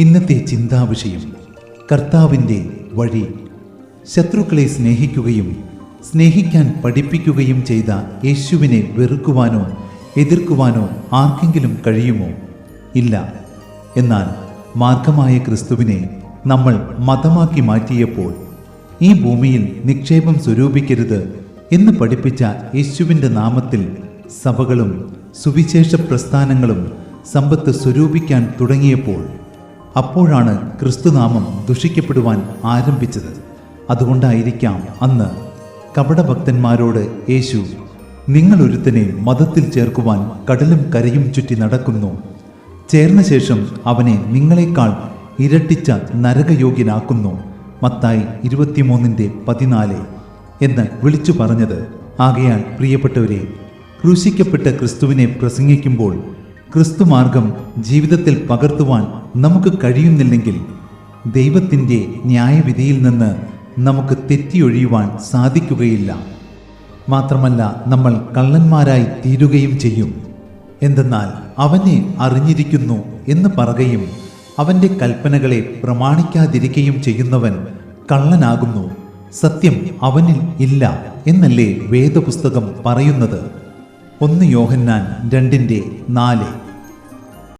ഇന്നത്തെ ചിന്താവിഷയം കർത്താവിന്റെ വഴി. ശത്രുക്കളെ സ്നേഹിക്കുകയും സ്നേഹിക്കാൻ പഠിപ്പിക്കുകയും ചെയ്ത യേശുവിനെ വെറുക്കുവാനോ എതിർക്കുവാനോ ആർക്കെങ്കിലും കഴിയുമോ? ഇല്ല. എന്നാൽ മാർഗമായ ക്രിസ്തുവിനെ നമ്മൾ മതമാക്കി മാറ്റിയപ്പോൾ ഈ ഭൂമിയിൽ നിക്ഷേപം സ്വരൂപിക്കരുത് എന്ന് പഠിപ്പിച്ച യേശുവിന്റെ നാമത്തിൽ സഭകളും സുവിശേഷ പ്രസ്ഥാനങ്ങളും സമ്പത്ത് സ്വരൂപിക്കാൻ തുടങ്ങിയപ്പോൾ അപ്പോഴാണ് ക്രിസ്തുനാമം ദുഷിക്കപ്പെടുവാൻ ആരംഭിച്ചത്. അതുകൊണ്ടായിരിക്കാം അന്ന് കപടഭക്തന്മാരോട് യേശു നിങ്ങൾ ഒരുത്തനെ മതത്തിൽ ചേർക്കുവാൻ കടലും കരയും ചുറ്റി നടക്കുന്നു. ചേർന്ന ശേഷം അവനെ നിങ്ങളെക്കാൾ ഇരട്ടിച്ച നരകയോഗ്യനാക്കുന്നു. മത്തായി ഇരുപത്തിമൂന്നിന്റെ പതിനാല് എന്ന് വിളിച്ചു പറഞ്ഞത്. ആകയാൽ പ്രിയപ്പെട്ടവരെ ക്രൂശിക്കപ്പെട്ട ക്രിസ്തുവിനെ പ്രസംഗിക്കുമ്പോൾ ക്രിസ്തുമാർഗം ജീവിതത്തിൽ പകർത്തുവാൻ നമുക്ക് കഴിയുന്നില്ലെങ്കിൽ ദൈവത്തിന്റെ ന്യായവിധിയിൽ നിന്ന് നമുക്ക് തെറ്റിയൊഴിയുവാൻ സാധിക്കുകയില്ല. മാത്രമല്ല നമ്മൾ കള്ളന്മാരായി തീരുകയും ചെയ്യും. എന്തെന്നാൽ അവനെ അറിഞ്ഞിരിക്കുന്നു എന്ന് പറയുകയും അവന്റെ കൽപ്പനകളെ പ്രമാണിക്കാതിരിക്കുകയും ചെയ്യുന്നവൻ കള്ളനാകുന്നു. സത്യം അവനിൽ ഇല്ല എന്നല്ലേ വേദപുസ്തകം പറയുന്നത്? ഒന്ന് യോഹന്നാൻ രണ്ടിന്റെ നാല്.